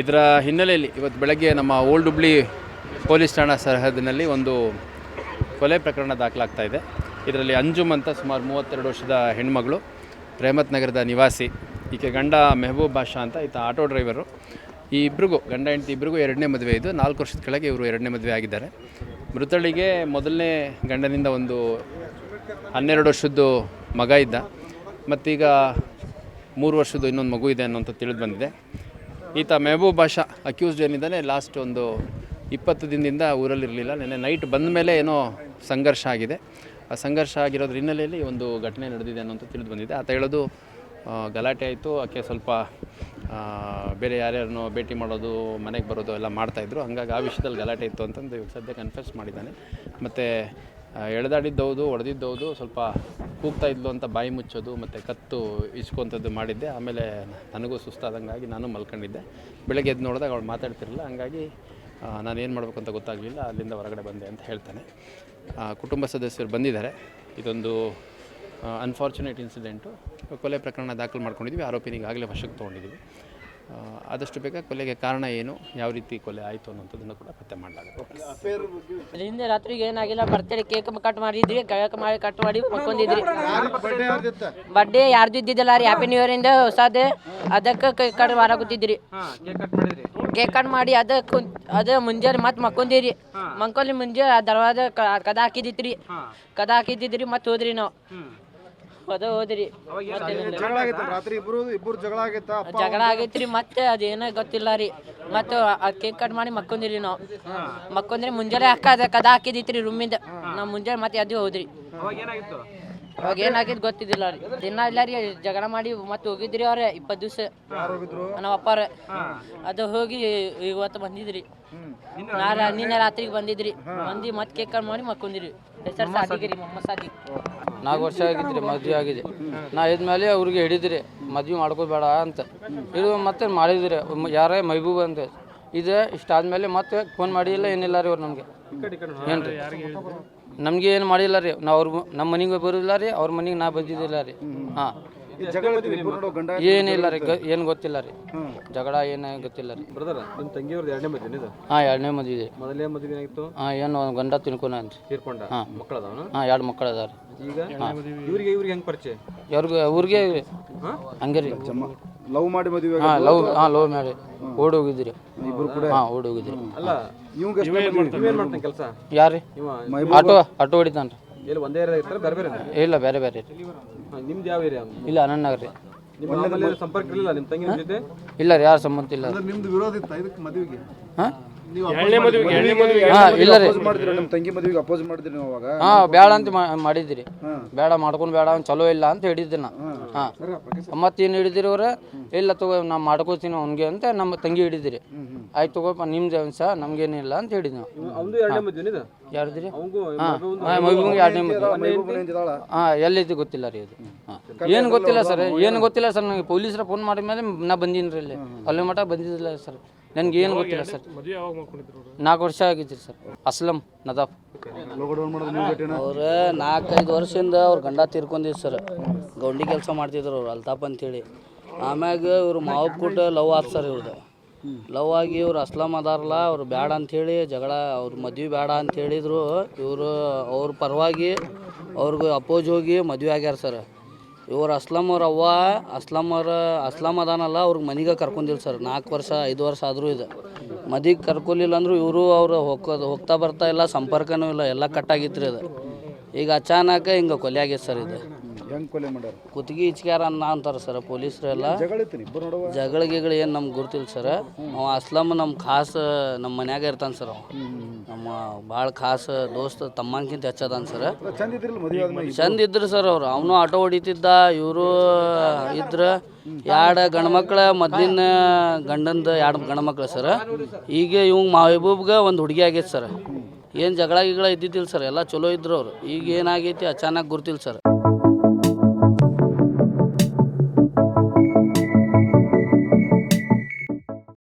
ಇದರ ಹಿನ್ನೆಲೆಯಲ್ಲಿ ಇವತ್ತು ಬೆಳಗ್ಗೆ ನಮ್ಮ ಓಲ್ಡ್ ಹುಬ್ಳಿ ಪೊಲೀಸ್ ಠಾಣಾ ಸರಹದ್ದಿನಲ್ಲಿ ಒಂದು ಕೊಲೆ ಪ್ರಕರಣ ದಾಖಲಾಗ್ತಾ ಇದೆ. ಇದರಲ್ಲಿ ಅಂಜುಮ್ ಅಂತ ಸುಮಾರು ಮೂವತ್ತೆರಡು ವರ್ಷದ ಹೆಣ್ಮಗಳು ಪ್ರೇಮತ್ ನಗರದ ನಿವಾಸಿ, ಈಕೆ ಗಂಡ ಮೆಹಬೂಬ್ ಬಾಷಾ ಅಂತ ಈತ ಆಟೋ ಡ್ರೈವರು. ಈ ಇಬ್ಬರಿಗೂ ಗಂಡ ಹೆಂಡತಿ ಇಬ್ಬರಿಗೂ ಎರಡನೇ ಮದುವೆ ಇದು. ನಾಲ್ಕು ವರ್ಷದ ಕೆಳಗೆ ಇವರು ಎರಡನೇ ಮದುವೆ ಆಗಿದ್ದಾರೆ. ಮೃತಳಿಗೆ ಮೊದಲನೇ ಗಂಡನಿಂದ ಒಂದು ಹನ್ನೆರಡು ವರ್ಷದ್ದು ಮಗ ಇದ್ದ. ಮತ್ತೀಗ ಮೂರು ವರ್ಷದ್ದು ಇನ್ನೊಂದು ಮಗು ಇದೆ ಅನ್ನೋಂಥ ತಿಳಿದು ಬಂದಿದೆ. ಈತ ಮೆಹಬೂಬ್ ಬಾಷಾ ಅಕ್ಯೂಸ್ಡ್ ಏನಿದ್ದಾನೆ ಲಾಸ್ಟ್ ಒಂದು ಇಪ್ಪತ್ತು ದಿನದಿಂದ ಊರಲ್ಲಿರಲಿಲ್ಲ. ನೆನ್ನೆ ನೈಟ್ ಬಂದ ಮೇಲೆ ಏನೋ ಸಂಘರ್ಷ ಆಗಿದೆ. ಆ ಸಂಘರ್ಷ ಆಗಿರೋದ್ರ ಹಿನ್ನೆಲೆಯಲ್ಲಿ ಒಂದು ಘಟನೆ ನಡೆದಿದೆ ಅನ್ನೋಂಥ ತಿಳಿದು ಬಂದಿದೆ. ಆತ ಹೇಳೋದು ಗಲಾಟೆ ಆಯಿತು. ಆಕೆ ಸ್ವಲ್ಪ ಬೇರೆ ಯಾರ್ಯಾರನ್ನೋ ಭೇಟಿ ಮಾಡೋದು, ಮನೆಗೆ ಬರೋದು ಎಲ್ಲ ಮಾಡ್ತಾಯಿದ್ರು ಹಂಗಾಗಿ ಆ ವಿಷಯದಲ್ಲಿ ಗಲಾಟೆ ಇತ್ತು ಅಂತಂದು ಸದ್ಯ ಕನ್ಫ್ಯೂಸ್ ಮಾಡಿದ್ದಾನೆ. ಮತ್ತು ಎಳೆದಾಡಿದ್ದೌದು ಹೌದು ಹೊಡೆದಿದ್ದು ಹೌದು ಸ್ವಲ್ಪ ಕೂಗ್ತಾ ಇದ್ಲು ಅಂತ ಬಾಯಿ ಮುಚ್ಚೋದು, ಮತ್ತು ಕತ್ತು ಇಸ್ಕೊಂಥದ್ದು ಮಾಡಿದ್ದೆ. ಆಮೇಲೆ ನನಗೂ ಸುಸ್ತಾದಂಗಾಗಿ ನಾನು ಮಲ್ಕೊಂಡಿದ್ದೆ. ಬೆಳಗ್ಗೆ ಎದ್ದು ನೋಡಿದಾಗ ಅವಳು ಮಾತಾಡ್ತಿರಲಿಲ್ಲ. ಹಂಗಾಗಿ ನಾನು ಏನು ಮಾಡಬೇಕು ಅಂತ ಗೊತ್ತಾಗಲಿಲ್ಲ. ಅಲ್ಲಿಂದ ಹೊರಗಡೆ ಬಂದೆ ಅಂತ ಹೇಳ್ತಾನೆ. ಕುಟುಂಬ ಸದಸ್ಯರು ಬಂದಿದ್ದಾರೆ. ಇದೊಂದು ಅನ್ಫಾರ್ಚುನೇಟ್ ಇನ್ಸಿಡೆಂಟು ಕೊಲೆ ಪ್ರಕರಣ ದಾಖಲು ಮಾಡ್ಕೊಂಡಿದ್ವಿ ಆರೋಪಿನಿಗಾಗಲೇ ವಶಕ್ಕೆ ತೊಗೊಂಡಿದ್ದೀವಿ. ಆದಷ್ಟು ಬೇಗ ಕೊಲೆಗೆ ಕಾರಣ ಏನು? ಯಾವ ರೀತಿ ಕೊಲೆ ಆಯಿತು ಅನ್ನೋಂಥದ್ದನ್ನು ಕೂಡ ಪತ್ತೆ ಮಾಡಲಾಗುತ್ತೆ. ಹಿಂದೆ ರಾತ್ರಿಗೆ ಏನಾಗಿಲ್ಲ ಬರ್ತಡೇ ಕೇಕ್ ಕಟ್ ಮಾಡಿದ್ವಿ ಕೇಕ್ ಮಾಡಿ ಕಟ್ ಮಾಡಿ ಮಕ್ಕೊಂಡಿದ್ವಿ ಬರ್ಡೇ ಯಾರ್ದು ಇದ್ದಿದ್ದಿಲ್ಲ ರೀ ಹ್ಯಾಪಿ ನ್ಯೂ ಇಯರ್ ಇಂದ ಹೊಸದೇ ಅದಕ್ಕೆ ಕೇಕ್ ಕಟ್ ಮಾಡಿದ್ರಿ. ಕೇಕ್ ಕಟ್ ಮಾಡಿ ಅದ ಕುಂತ್ ಅದ ಮುಂಜಾನೆ ಮತ್ತೆ ಮಕ್ಕೊಂದಿರಿ ಮಂಕೋಲಿ ಮುಂಜೆ ಆ ದರ್ವಾಜ ಕ- ಕದ ಹಾಕಿದಿತ್ರಿ. ಕದ ಹಾಕಿದ್ದಿದ್ರಿ ಮತ್ತೆ ಹೋದ್ರಿ ನಾವು. ಅದ ಹೋದ್ರಿ. ಜಗಳ ಆಗೈತೆ ರಾತ್ರಿ ಇಬ್ರು ಇಬ್ರು ಜಗಳ ಆಗೈತ? ಜಗಳ ಆಗೈತ್ರಿ ಮತ್ತೆ ಅದೇನೋ ಗೊತ್ತಿಲ್ಲ ರೀ. ಮತ್ತೆ ಕೇಕ್ ಕಟ್ ಮಾಡಿ ಮಕ್ಕೊಂದಿರಿ ನಾವು. ಮಕ್ಕೊಂದ್ರಿ ಮುಂಜಾನೆ ಅಕ್ಕ ಅದ ಕದ ಹಾಕಿದಿತ್ರಿ ರೂಮಿಂದ ನಾವು ಮುಂಜಾನೆ ಮತ್ತೆ ಅದು ಹೋದ್ರಿ. ಅವಾಗ ಏನಾಗಿದ್ ಗೊತ್ತಿದ್ದಿಲ್ಲ. ರೀ ದಿನ ಇಲ್ಲ ರೀ ಜಗಳ ಮಾಡಿ ಮತ್ತೆ ಹೋಗಿದ್ರಿ ಅವ್ರೆ ಇಪ್ಪತ್ ದಿವಸ. ನಮ್ಮ ಅಪ್ಪಾರ ಅದು ಹೋಗಿ ಇವತ್ತು ಬಂದಿದ್ರಿ. ನಾಳೆ ನಿನ್ನೆ ರಾತ್ರಿಗೆ ಬಂದಿದ್ರಿ. ಬಂದಿ ಮತ್ತೆ ಕೇಕ್ ಕಟ್ ಮಾಡಿ ಮಕ್ಕೊಂದಿರಿ. ಹೆಸರು ಮೊಮ್ಮ ಸಾದಿ ನಾಲ್ಕು ವರ್ಷ ಆಗಿದ್ರಿ ಮದುವೆ ಆಗಿದೆ. ನಾ ಇದ್ಮೇಲೆ ಅವ್ರಿಗೆ ಹಿಡಿದ್ರಿ ಮದ್ವೆ ಮಾಡ್ಕೋಬೇಡ ಅಂತ. ಇದು ಮತ್ತೆ ಮಾಡಿದ್ರಿ ಯಾರೇ ಮೈಬೂಬ್ ಅಂತ. ಇದು ಇಷ್ಟಾದ್ಮೇಲೆ ಮತ್ತೆ ಫೋನ್ ಮಾಡಿಲ್ಲ ಏನಿಲ್ಲ ರೀ ಅವ್ರು ನಮಗೆ. ಏನು ರೀ ನಮಗೆ ಏನು ಮಾಡಿಲ್ಲ ರೀ. ನಾವು ಅವ್ರ ನಮ್ಮ ಮನೆಗೆ ಬರೋದಿಲ್ಲ ರೀ ಅವ್ರ ಮನೆಗೆ ನಾ ಬಂದಿದ್ದಿಲ್ಲ ರೀ. ಹಾಂ. ಏನಿಲ್ಲ ರೀ ಏನು ಗೊತ್ತಿಲ್ಲ ರೀ. ಜಗಳ ಏನ ಗೊತ್ತಿಲ್ಲ ರೀ. ಬ್ರದರ್ ನಿಮ್ಮ ತಂಗಿಯವ್ರದ್ದು ಎರಡನೇ ಮದುವೆ ಇದು ಹಾಂ ಎರಡನೇ ಮದುವೆ ಮೊದಲನೇ ಮದುವೆ ಏನಾಗಿತ್ತು ಹಾಂ ಏನು ಗಂಡ ತಿನ್ಕೊನ ತೀರ್ಕೊಂಡ? ಹಾಂ. ಮಕ್ಕಳದವನು? ಹಾಂ ಎರಡು ಮಕ್ಕಳು ಅದಾವ ರೀ ಈಗ ಇವ್ರಿಗೆ ಇವ್ರಿಗೆ ಹೆಂಗ್ ಪರಿಚಯ? ಅವ್ರಿಗೆ ಊರಿಗೆ ಹಂಗೆ ರೀ. ಲವ್ ಮಾಡಿ ಮದುವೆ ಹಾಂ ಲವ್ ಹಾ ಲವ್ ಮಾಡಿ. ಓಡಿ ಹೋಗಿದ್ರಿ ಹಾಂ ಓಡಿ ಹೋಗಿದ್ರಿ ಅಲ್ಲ ಇವಂಗ ನೀವೇನ್ ಮಾಡ್ತಾನೆ ಕೆಲಸ? ಯಾರು ರೀ ಆಟೋ ಆಟೋ ಹೊಡಿತಾನೆ ಎಲ್ಲಿ ಒಂದೇ ಏರಿಯಾ ಇರ್ತಾರೆ ಬೇರೆ ಬೇರೆ ಇಲ್ಲ ಬೇರೆ ಬೇರೆ ರೀ ನಿಮ್ದು ಯಾವ ಏರಿಯಾ? ಇಲ್ಲ ಅನಂತ ನಗರ ರೀ ನಿಮ್ಮ ಸಂಪರ್ಕ ಇರಲಿಲ್ಲ ನಿಮ್ಮ ತಂಗಿ ಜೊತೆ? ಇಲ್ಲ ರೀ ಯಾರು ಸಂಬಂಧ ಇಲ್ಲ. ನಿಮ್ದು ವಿರೋಧ ಇತ್ತ ಇದಕ್ಕೆ ಮದುವೆಗೆ? ಹಾಂ? ಹಾಂ ಇಲ್ಲ ರೀ ಮಾಡಿದ್ರಿ ನಿಮ್ಮ ತಂಗಿ ಮದುವೆಗೆ ಅಪೋಸ್ ಮಾಡಿದ್ರಿ ನೀವು ಅವಾಗ. ಹಾಂ ಬೇಡ ಅಂತ ಮಾ- ಮಾಡಿದ್ರಿ ಬೇಡ ಮಾಡ್ಕೊಂಡ್ ಬೇಡ ಅವ್ನು ಚಲೋ ಇಲ್ಲ ಅಂತ ಹಿಡಿದ್ರಿ ನಾ ಹಾಂ ಮತ್ತೇನು ಹಿಡಿದಿರಿ ಅವ್ರ? ಇಲ್ಲ ತಗೋ ನಾ ಮಾಡ್ಕೋತೀನಿ ಅವ್ನಿಗೆ ಅಂತ ನಮ್ಮ ತಂಗಿ ಹಿಡಿದಿರಿ ಆಯ್ತು ತಗೋಪ್ಪ ನಿಮ್ದು ಸಹ ನಮ್ಗೇನಿಲ್ಲ ಅಂತ ಹೇಳಿದ್ ನಾವು. ಅವನು ಎರಡನೇ ಮದುವೆ ಇದು? ಯಾರ್ದ್ರಿ? ಅವಂಗೂ ಹಾಂ. ಮಗುವಿಗೆ ಎರಡನೇ ಮದುವೆ. ಮೈಬೂಬನ ಎಂದಿದಾಳ ಹಾಂ ಎಲ್ಲಿದ್ದು ಗೊತ್ತಿಲ್ಲ ರೀ ಅದು. ಏನ್ ಏನು ಗೊತ್ತಿಲ್ಲ ಸರ್ ಏನು ಗೊತ್ತಿಲ್ಲ ಸರ್ ನನಗೆ ಪೊಲೀಸರ ಫೋನ್ ಮಾಡಿದ ಮೇಲೆ ನಾ ಬಂದೀನಿ ರೀ ಇಲ್ಲಿ ಅಲ್ಲಿ ಮಠ ಬಂದಿದ್ದಿಲ್ಲ ಸರ್. ನನಗೆ ಏನು ಗೊತ್ತಿಲ್ಲ ಸರ್. ನಾಲ್ಕು ವರ್ಷ ಆಗಿದ್ದೀರಿ ಸರ್. ಅಸ್ಲಂ ನದಾಫ್. ಅವ್ರು ನಾಲ್ಕೈದು ವರ್ಷದಿಂದ ಅವ್ರ ಗಂಡ ತೀರ್ಕೊಂಡಿದ್ದು ಸರ್. ಗೌಂಡಿ ಕೆಲಸ ಮಾಡ್ತಿದ್ರು ಅವ್ರು ಅಲ್ತಾಪ್ ಅಂತೇಳಿ. ಆಮ್ಯಾಗ ಇವ್ರು ಮಾವು ಕೂಟ ಲವ್ ಆತ್ ಸರ್ ಇವ್ರದ್ದು ಲವ್ ಆಗಿ ಇವ್ರು ಅಸ್ಲಂ ಅದಾರಲ್ಲ ಅವ್ರು ಬೇಡ ಅಂಥೇಳಿ ಜಗಳ ಅವ್ರ ಮದ್ವೆ ಬೇಡ ಅಂತ ಹೇಳಿದ್ರು ಇವರು ಅವ್ರ ಪರವಾಗಿ ಅವ್ರಿಗೆ ಅಪೋಸ್ ಹೋಗಿ ಮದುವೆ ಆಗ್ಯಾರ ಸರ್. ಇವ್ರು ಅಸ್ಲಾಂ ಅವ್ರ ಅವ್ವ, ಅಸ್ಲಾಂ ಅಸ್ಲಮ್ ಅಸ್ಲಾಂ ಅದಾನಲ್ಲ, ಅವ್ರಿಗೆ ಮನೆಗೆ ಕರ್ಕೊಂಡಿಲ್ಲ ಸರ್. ನಾಲ್ಕು ವರ್ಷ, ಐದು ವರ್ಷ ಆದರೂ ಇದು. ಮದಿಗೆ ಕರ್ಕೊಲಿಲ್ಲ ಅಂದ್ರು ಇವರು ಅವ್ರು ಹೋಗೋದು ಹೋಗ್ತಾ ಬರ್ತಾ ಇಲ್ಲ, ಸಂಪರ್ಕನೂ ಇಲ್ಲ, ಎಲ್ಲ ಕಟ್ಟಾಗಿತ್ತು ರೀ ಅದು. ಈಗ ಅಚಾನಕ ಹಿಂಗೆ ಕೊಲೆ ಆಗೈತೆ ಸರ್ ಇದು. ಹೆಂಗ್ ಕೊಲೆ ಮಾಡ್ಯಾರ? ಕುತ್ತಿಗೆ ಇಚ್ಕ್ಯಾರ ಅನ್ನ ಅಂತಾರ ಸರ್ ಪೊಲೀಸರು ಎಲ್ಲ ಜಗಳ ನೋಡುವ? ಗಿಗಳ ಏನು ನಮ್ಗೆ ಗುರ್ತಿಲ್ಲ ಸರ್. ಅವ ಅಸ್ಲಮ್ ನಮ್ಮ ಖಾಸ್ ನಮ್ಮ ಮನ್ಯಾಗ ಇರ್ತಾನೆ ಸರ್ ಅವ. ನಮ್ಮ ಭಾಳ ಖಾಸ್ ದೋಸ್ತ ತಮ್ಮಂಕಿಂತ ಹೆಚ್ಚದಾನ ಸರ್. ಚಂದ ಇದ್ರಿಲ್ಲ ಮದುವೆ ಆದ್ಮೇಲೆ ಚಂದ ಇದ್ರು ಸರ್ ಅವ್ರು. ಅವನು ಆಟೋ ಹೊಡಿತಿದ್ದ ಇವರು ಇದ್ರ ಎರಡು ಗಂಡ್ಮಕ್ಳ ಮೊದ್ಲಿನ ಗಂಡಂದ ಎರಡು ಗಂಡ್ಮಕ್ಳು ಸರ್. ಈಗ ಇವ್ ಮಹಬೂಬ್ಗೆ ಒಂದು ಹುಡುಗಿ ಆಗೈತೆ ಸರ್. ಏನು ಜಗಳ ಗಿಗಳ ಇದ್ದಿದ್ದಿಲ್ಲ ಸರ್. ಎಲ್ಲ ಚಲೋ ಇದ್ರು ಅವ್ರು. ಈಗ ಏನಾಗೈತಿ ಅಚಾನಕ್ ಗುರ್ತಿಲ್ಲ ಸರ್.